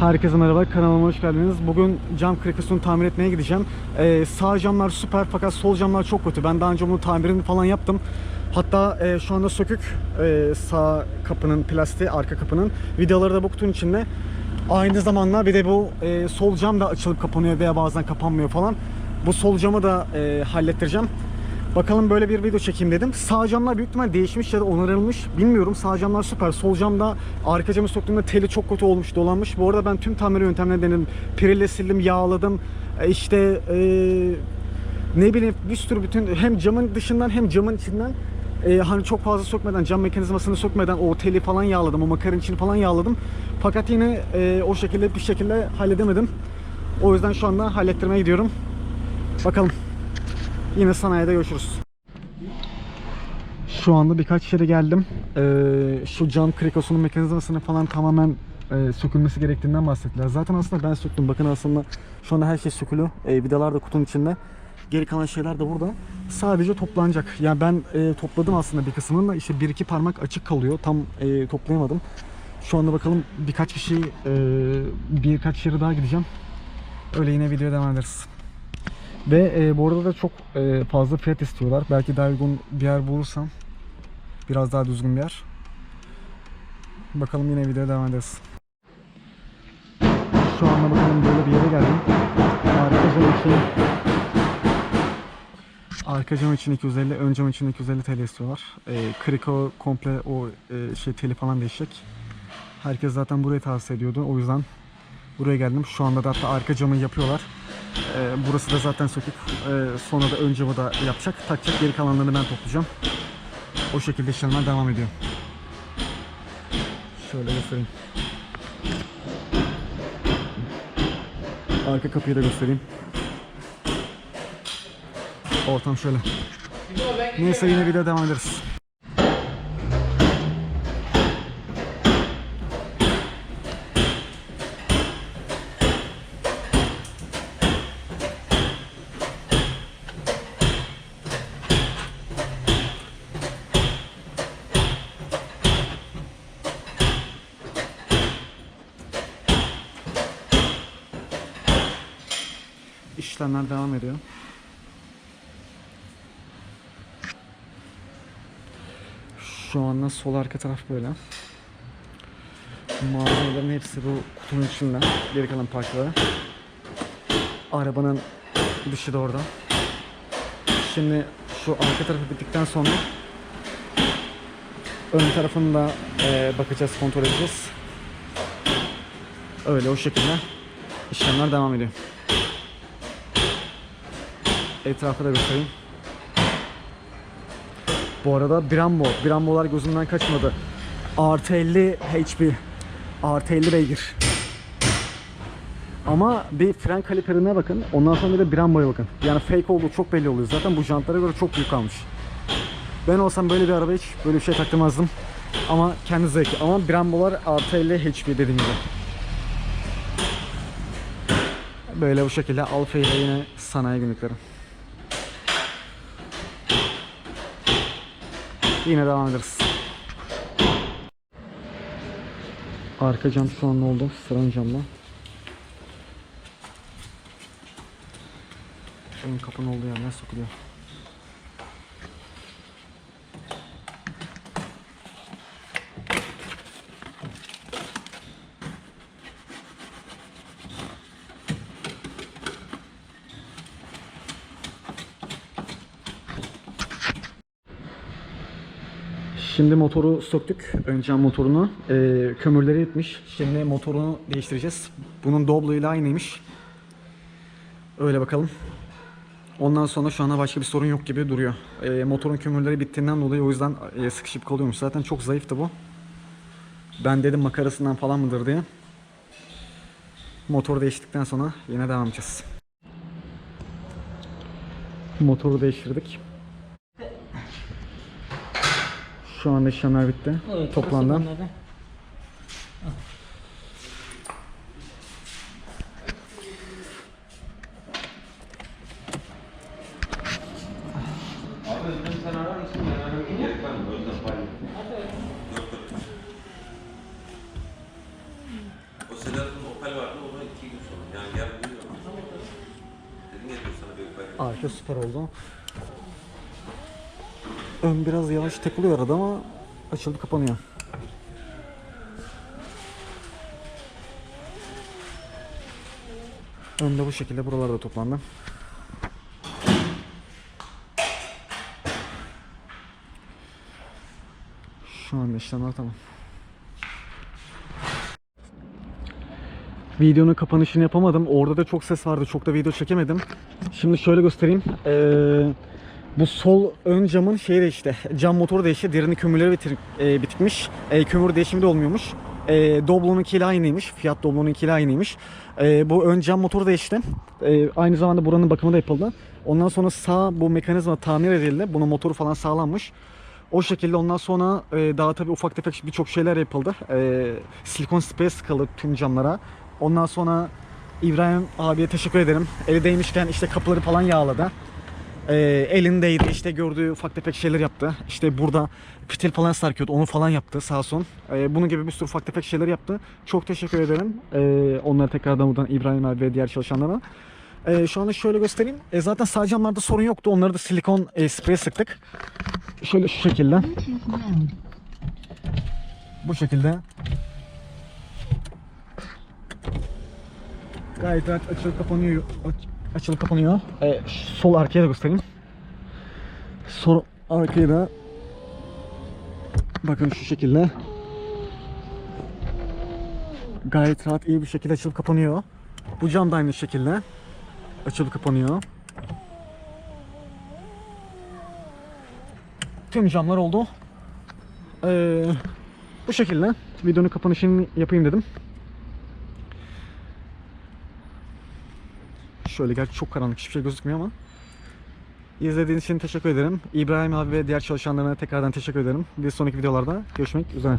Herkese merhaba, kanalıma hoş geldiniz. Bugün cam kırıkısını tamir etmeye gideceğim. Ee, sağ camlar süper fakat sol camlar çok kötü. Ben daha önce bunun tamirini falan yaptım. Hatta e, şu anda sökük e, sağ kapının plastiği, arka kapının. Vidaları da bu kutunun içinde. Aynı zamanda bir de bu e, sol cam da açılıp kapanıyor veya bazen kapanmıyor falan. Bu sol camı da e, hallettireceğim. Bakalım böyle bir video çekeyim dedim. Sağ camlar büyük ihtimal değişmiş ya da onarılmış. Bilmiyorum. Sağ camlar süper. Sol camda arka camı söktüğümde teli çok kötü olmuş, dolanmış. Bu arada ben tüm tamir yöntemlerini denedim. Pirille sildim, yağladım. E, İşte e, ne bileyim bir sürü bütün hem camın dışından hem camın içinden e, hani çok fazla sökmeden, cam mekanizmasını sökmeden o teli falan yağladım, o makarın içini falan yağladım. Fakat yine e, o şekilde bir şekilde halledemedim. O yüzden şu anda hallettirmeye gidiyorum. Bakalım. Yine sanayide görüşürüz. Şu anda birkaç yere geldim. Ee, şu cam krikosunun mekanizmasını falan tamamen e, sökülmesi gerektiğinden bahsettiler. Zaten aslında ben söktüm. Bakın aslında şu anda her şey sökülü. E, vidalar da kutunun içinde. Geri kalan şeyler de burada. Sadece toplanacak. Yani ben e, topladım aslında bir kısmını da işte bir iki parmak açık kalıyor. Tam e, toplayamadım. Şu anda bakalım birkaç kişi e, birkaç yere daha gideceğim. Öyle yine videoya devam ederiz. Ve e, bu arada da çok e, fazla fiyat istiyorlar. Belki daha uygun bir yer bulursam biraz daha düzgün bir yer. Bakalım yine videoya devam ederiz. Şu anda bakalım böyle bir yere geldim. Arka cam için Arka cam için 250, ön cam için 250 TL istiyorlar. E, kriko komple o e, şey teli falan değişecek. Herkes zaten burayı tavsiye ediyordu. O yüzden buraya geldim. Şu anda da hatta arka camı yapıyorlar. Ee, burası da zaten sökük. Ee, sonra da ön camı da yapacak. Takacak. Geri kalanlarını ben toplayacağım. O şekilde işlemler devam ediyor. Şöyle göstereyim. Arka kapıyı da göstereyim. Ortam şöyle. Neyse yine video devam ederiz. İşlemler devam ediyor. Şu anda sol arka taraf böyle. Malzemelerin hepsi bu kutunun içinde. Geri kalan parçaları. Arabanın dışı da orada. Şimdi şu arka tarafı bittikten sonra ön tarafını da eee, bakacağız, kontrol edeceğiz. Öyle o şekilde işlemler devam ediyor. Etrafı da göstereyim. Bu arada Brembo. Brembo'lar gözümden kaçmadı. Artı 50 HP. Artı 50 beygir. Ama bir fren kaliperine bakın. Ondan sonra bir de Brembo'ya bakın. Yani fake olduğu çok belli oluyor. Zaten bu jantlara göre çok büyük kalmış. Ben olsam böyle bir araba hiç böyle bir şey taktırmazdım. Ama kendi zevki. Ama Brembo'lar artı 50 HP dediğim gibi. Böyle bu şekilde Alfa ile yine sanayi günlükleri. Yine devam ederiz. Arka cam şu an oldu. Sıran camla. Ön kapının olduğu yerler sokuluyor. Şimdi motoru söktük. Ön cam motorunu. Ee, kömürleri gitmiş. Şimdi motorunu değiştireceğiz. Bunun Doblo'yla aynıymış. Öyle bakalım. Ondan sonra şu anda başka bir sorun yok gibi duruyor. Ee, motorun kömürleri bittiğinden dolayı o yüzden e, sıkışıp kalıyormuş. Zaten çok zayıftı bu. Ben dedim makarasından falan mıdır diye. Motoru değiştikten sonra yine devam edeceğiz. Motoru değiştirdik. Şu anda işlemler bitti. Evet, toplandı. Arka süper oldu. Ön biraz yavaş takılıyor arada ama açıldı kapanıyor. Önde bu şekilde buralarda toplandı. Şu anda işlemler tamam. Videonun kapanışını yapamadım. Orada da çok ses vardı. Çok da video çekemedim. Şimdi şöyle göstereyim. Ee, bu sol ön camın şeyi de işte cam motoru değişti. Derini kömürleri bitir, e, bitikmiş. E, kömür değişimi de olmuyormuş. E, Doblo'nunkiyle aynıymış. Fiat Doblo'nunkiyle aynıymış. E, bu ön cam motoru değişti. E, aynı zamanda buranın bakımı da yapıldı. Ondan sonra sağ bu mekanizma tamir edildi. Bunun motoru falan sağlanmış. O şekilde ondan sonra e, daha tabii ufak tefek birçok şeyler yapıldı. E, silikon sprey sıkıldı tüm camlara. Ondan sonra İbrahim abiye teşekkür ederim. Eli değmişken işte kapıları falan yağladı. E, elindeydi işte gördüğü ufak tefek şeyler yaptı. İşte burada fitil falan sarkıyordu onu falan yaptı sağ son. E, bunun gibi bir sürü ufak tefek şeyler yaptı. Çok teşekkür ederim. E, onlara tekrardan buradan İbrahim abi ve diğer çalışanlara. E, şu anda şöyle göstereyim. E, zaten sağ camlarda sorun yoktu. Onları da silikon e, sprey sıktık. Şöyle şu şekilde. Bu şekilde. Gayet rahat açılıp kapanıyor. Aç- açılıp kapanıyor. Ee, sol arkaya da göstereyim. Sol arkaya da bakın şu şekilde. Gayet rahat iyi bir şekilde açılıp kapanıyor. Bu cam da aynı şekilde açılıp kapanıyor. Tüm camlar oldu. Ee, bu şekilde videonun kapanışını yapayım dedim. Şöyle gerçi çok karanlık hiçbir şey gözükmüyor ama. İzlediğiniz için teşekkür ederim. İbrahim abi ve diğer çalışanlarına tekrardan teşekkür ederim. Bir sonraki videolarda görüşmek üzere.